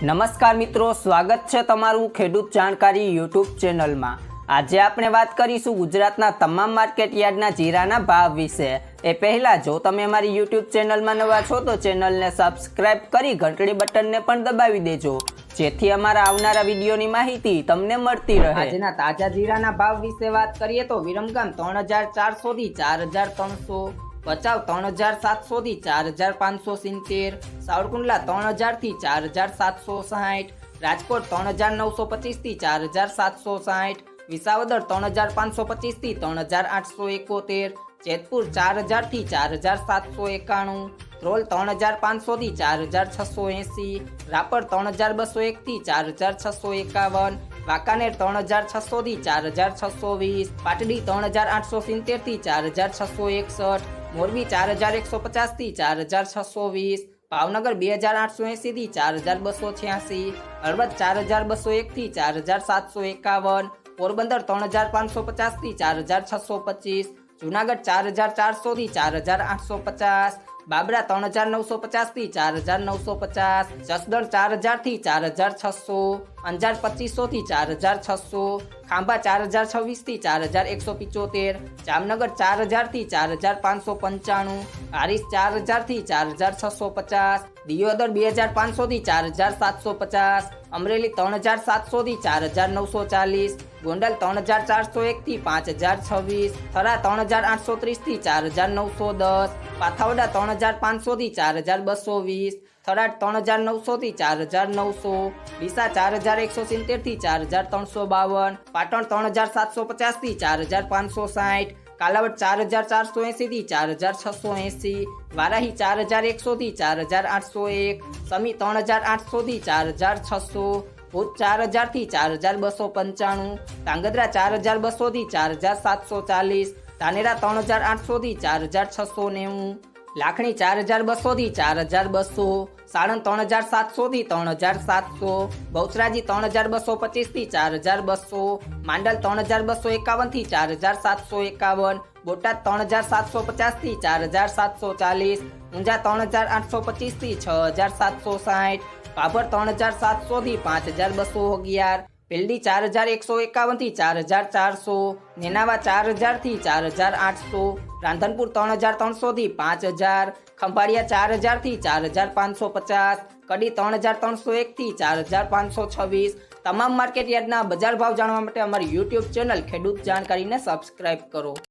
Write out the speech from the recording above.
નમસ્કાર મિત્રો, સ્વાગત છે તમારું ખેડૂત જાણકારી યુટ્યુબ ચેનલમાં. આજે આપણે વાત કરીશું ગુજરાતના તમામ માર્કેટ યાર્ડના જીરાના ભાવ વિશે. એ પહેલાં, જો તમે અમારી યુટ્યુબ ચેનલમાં નવા છો, તો ચેનલને સબસ્ક્રાઇબ કરી ઘંટડી બટનને પણ દબાવી દેજો, જેથી અમારા આવનારા વિડીયોની માહિતી તમને મળતી રહે. આજના તાજા જીરાના ભાવ વિશે વાત કરીએ તો વિરમગામ ત્રણ હજાર ચારસોથી ચાર હજાર ત્રણસો ભચાઉ ત્રણ હજાર સાતસો થી ચાર હજાર પાંચસો સિત્તેર, સાવરકુંડલા ત્રણ હજારથી ચાર હજાર સાતસો સાઠ, રાજકોટ ત્રણ હજાર નવસો પચીસથી ચાર હજાર સાતસો સાઠ, વિસાવદર ત્રણ હજાર પાંચસો પચીસથી ત્રણ હજાર આઠસો એકોતેર, જેતપુર ચાર હજારથી ચાર હજાર સાતસો એકાણું, ધ્રોલ ત્રણ હજાર પાંચસો થી ચાર હજાર છસો એંસી, રાપર ત્રણ હજાર બસો એક થી ચાર હજાર છસો એકાવન, વાંકાનેર ત્રણ હજાર છસો થી ચાર હજાર છસો વીસ પાટડી ત્રણ હજાર આઠસો સિત્તેરથી ચાર હજાર છસો એકસઠ મોરબી ચાર હજાર એકસો પચાસથી ચાર હજાર છસો વીસ ભાવનગર બે હજાર આઠસો એસી થી ચાર હજાર બસો છ્યાસી હળવદ ચાર હજાર બસો એક થી ચાર હજાર સાતસો એકાવન પોરબંદર ત્રણ હજાર પાંચસો પચાસથી ચાર હજાર છસો પચીસ જુનાગઢ ચાર હજાર ચારસો થી ચાર હજાર આઠસો પચાસ બાબરા ત્રણ હજાર નવસો પચાસથી ચાર હજાર નવસો પચાસ જસદણ ચાર હજારથી ચાર હજાર છસો અંજાર પચીસોથી ચાર હજાર છસો, ખાંભા ચાર હજાર છવ્વીસથી ચાર હજાર એકસો પિચોતેર, જામનગર ચાર હજારથી ચાર હજાર પાંચસો પંચાણું, હારીસ ચાર હજારથી ચાર હજાર છસો પચાસ, દિયોદર બે હજાર પાંચસોથી ચાર હજાર સાતસો પચાસ, અમરેલી ત્રણ હજાર સાતસોથી ચાર હજાર નવસો ચાલીસ, ગોંડલ ત્રણ હજાર ચારસો એકથી પાંચ હજાર છવ્વીસ, થરા ત્રણ હજાર આઠસો ત્રીસથી ચાર હજાર નવસો દસ, પાથાવડા ત્રણ હજાર પાંચસોથી ચાર હજાર બસો વીસ થરાદ ત્રણ હજાર નવસો થી ચાર હજાર નવસો ડીસા ચાર હજાર એકસો સિત્તેરથી ચાર હજાર ત્રણસો બાવન પાટણ ત્રણ હજાર સાતસો પચાસથી ચાર હજાર પાંચસો સાઠ કાલાવડ ચાર હજાર ચારસો એસી થી ચાર હજાર છસો એસી વારાહી ચાર હજાર એકસો થી ચાર હજાર આઠસો એક સમી ત્રણ હજાર આઠસો થી ચાર હજાર છસો ભુજ ચાર હજારથી ચાર હજાર બસો પંચાણું ધાંગધ્રા ચાર હજાર બસો થી ચાર હજાર સાતસો ચાલીસ ધાનેરા ત્રણ હજાર આઠસો થી ચાર હજાર છસો નેવું લાખણી ચાર હજાર બસો થી ચાર હજાર બસો. સાણંદ ત્રણ હજાર સાતસો થી ત્રણ હજાર સાતસો. બહુચરાજી ત્રણ હજાર બસો પચીસથી ચાર હજાર બસો. માંડલ ત્રણ હજાર બસો એકાવનથી ચાર હજાર સાતસો એકાવન. બોટાદ ત્રણ હજાર સાતસો પચાસથી ચાર હજાર સાતસો ચાલીસ. ઊંઝા ત્રણ હજાર આઠસો પચીસથી છ હજાર સાતસો સાઠ. પાભર ત્રણ હજાર સાતસો થી પાંચ હજાર બસો અગિયાર. પેલડી ચાર હજાર એકસો એકાવનથી ચાર હજાર ચારસો, નેનાવા ચાર હજારથી ચાર હજાર આઠસો, રાંધનપુર ત્રણ હજાર ત્રણસોથી પાંચ હજાર, ખંભાળિયા ચાર હજારથી ચાર હજાર પાંચસો પચાસ, કડી ત્રણ હજાર ત્રણસો એકથી ચાર હજાર પાંચસો છવ્વીસ. તમામ માર્કેટ યાર્ડના બજાર ભાવ જાણવા માટે અમારી યુટ્યુબ ચેનલ ખેડૂત જાણકારીને સબસ્ક્રાઇબ કરો.